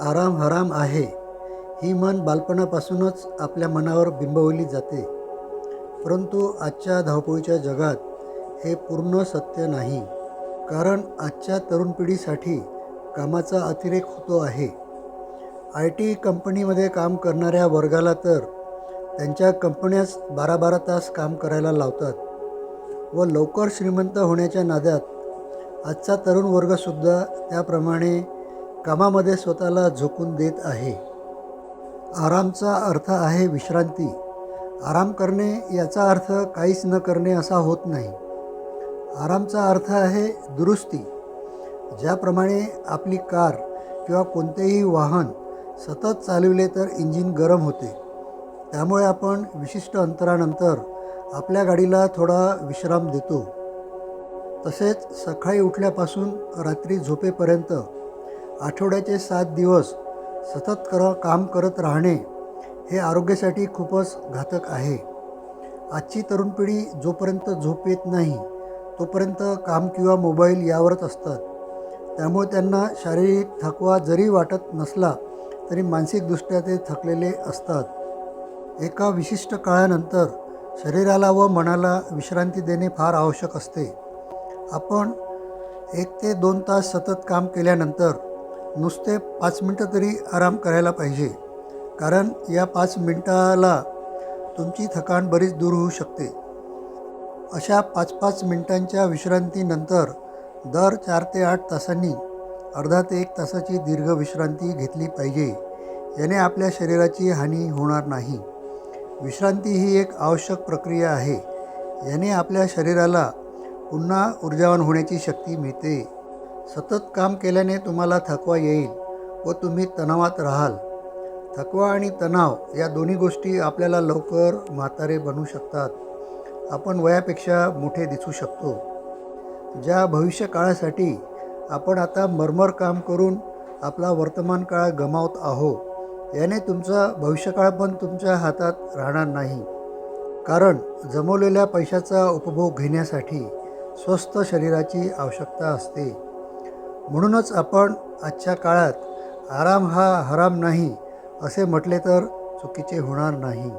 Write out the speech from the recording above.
आराम हराम आहे. ही मन बालपणापासूनच आपल्या मनावर बिंबवली जाते. परंतु आजच्या धावपळीच्या जगात हे पूर्ण सत्य नाही. कारण आजच्या तरुण पिढीसाठी कामाचा अतिरेक होतो आहे. आय टी कंपनीमध्ये काम करणाऱ्या वर्गाला तर त्यांच्या कंपन्याच बारा बारा तास काम करायला लावतात व लवकर श्रीमंत होण्याच्या नादात आजचा तरुण वर्गसुद्धा त्याप्रमाणे कामामध्ये स्वतःला झोकून देत आहे. आरामचा अर्थ आहे विश्रांती. आराम करणे याचा अर्थ काहीच न करणे असा होत नाही. आरामचा अर्थ आहे दुरुस्ती. ज्याप्रमाणे आपली कार किंवा कोणतेही वाहन सतत चालविले तर इंजिन गरम होते. त्यामुळे आपण विशिष्ट अंतरानंतर आपल्या गाडीला थोडा विश्राम देतो. तसेच सकाळी उठल्यापासून रात्री झोपेपर्यंत आठवड्याचे सात दिवस सतत कर काम करत राहणे हे आरोग्यासाठी खूपच घातक आहे. आजची तरुण पिढी जोपर्यंत झोप येत नाही तोपर्यंत काम किंवा मोबाईल यावरच असतात. त्यामुळे त्यांना शारीरिक थकवा जरी वाटत नसला तरी मानसिकदृष्ट्या ते थकलेले असतात. एका विशिष्ट काळानंतर शरीराला व मनाला विश्रांती देणे फार आवश्यक असते. आपण एक ते दोन तास सतत काम केल्यानंतर नुसते पाच मिनटं तरी आराम करायला पाहिजे. कारण या पाच मिनटाला तुमची थकान बरीच दूर होऊ शकते. अशा पाच पाच मिनटांच्या विश्रांतीनंतर दर चार ते आठ तासांनी अर्धा ते एक तासाची दीर्घ विश्रांती घेतली पाहिजे. याने आपल्या शरीराची हानी होणार नाही. विश्रांती ही एक आवश्यक प्रक्रिया आहे. याने आपल्या शरीराला पुन्हा ऊर्जावान होण्याची शक्ती मिळते. सतत काम केल्याने तुम्हाला थकवा येईल व तुम्ही तणावात राहाल. थकवा आणि तणाव या दोन्ही गोष्टी आपल्याला लवकर म्हातारे बनू शकतात. आपण वयापेक्षा मोठे दिसू शकतो. ज्या भविष्यकाळासाठी आपण आता मरमर काम करून आपला वर्तमान काळ गमावत आहो याने तुमचा भविष्यकाळ पण तुमच्या हातात राहणार नाही. कारण जमवलेल्या पैशाचा उपभोग घेण्यासाठी स्वस्थ शरीराची आवश्यकता असते. म्हणूनच आपण आजच्या काळात आराम हा हराम नाही असे म्हटले तर चुकीचे होणार नाही.